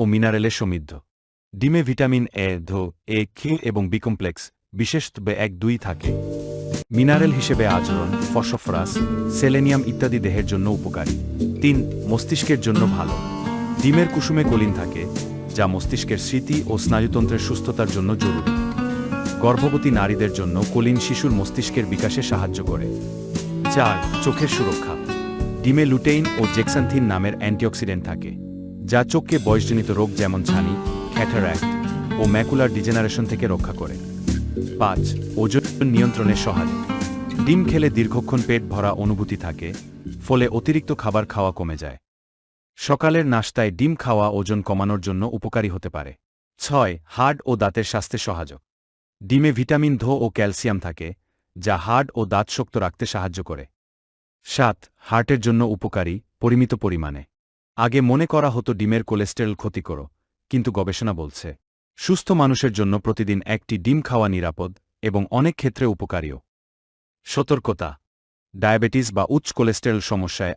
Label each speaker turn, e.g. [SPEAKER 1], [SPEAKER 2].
[SPEAKER 1] ও মিনারেলে সমৃদ্ধ। ডিমে vitamin A, ধো, এ কে এবং বি কমপ্লেক্স বিশেষভাবে এক দুই থাকে। মিনারেল হিসেবে আজরন ফসফরাস, সেলেনিয়াম ইত্যাদি দেহের জন্য উপকারী। তিন, মস্তিষ্কের জন্য ভালো। ডিমের কুসুমে কলিন থাকে, যা মস্তিষ্কের স্মৃতি ও স্নায়ুতন্ত্রের সুস্থতার জন্য জরুরি। গর্ভবতী নারীদের জন্য কলিন শিশুর মস্তিষ্কের বিকাশে সাহায্য করে। চার, চোখের সুরক্ষা। ডিমে লুটেইন ও জেক্সান্থিন নামের অ্যান্টিঅক্সিডেন্ট থাকে। যা চোখকে বয়সজনিত রোগ যেমন ছানি, ক্যাটারাক্ট ও ম্যাকুলার ডিজেনারেশন থেকে রক্ষা করে। পাঁচ, ওজন নিয়ন্ত্রণে সহায়ক। ডিম খেলে দীর্ঘক্ষণ পেট ভরা অনুভূতি থাকে, ফলে অতিরিক্ত খাবার খাওয়া কমে যায়। সকালের নাস্তায় ডিম খাওয়া ওজন কমানোর জন্য উপকারী হতে পারে। ছয় হার্ড ও দাঁতের স্বাস্থ্যে সহায়ক। ডিমে ভিটামিন ধো ও ক্যালসিয়াম থাকে, যা হার্ড ও দাঁত শক্ত রাখতে সাহায্য করে। সাত, হার্টের জন্য উপকারী, পরিমিত পরিমাণে। আগে মনে করা হতো ডিমের কোলেস্টেরল ক্ষতিকর কিন্তু গবেষণা বলছে, সুস্থ মানুষের জন্য প্রতিদিন একটি ডিম খাওয়া নিরাপদ এবং অনেক ক্ষেত্রে উপকারীও। সতর্কতা, ডায়াবেটিস বা উচ্চ কোলেস্টেরল সমস্যায়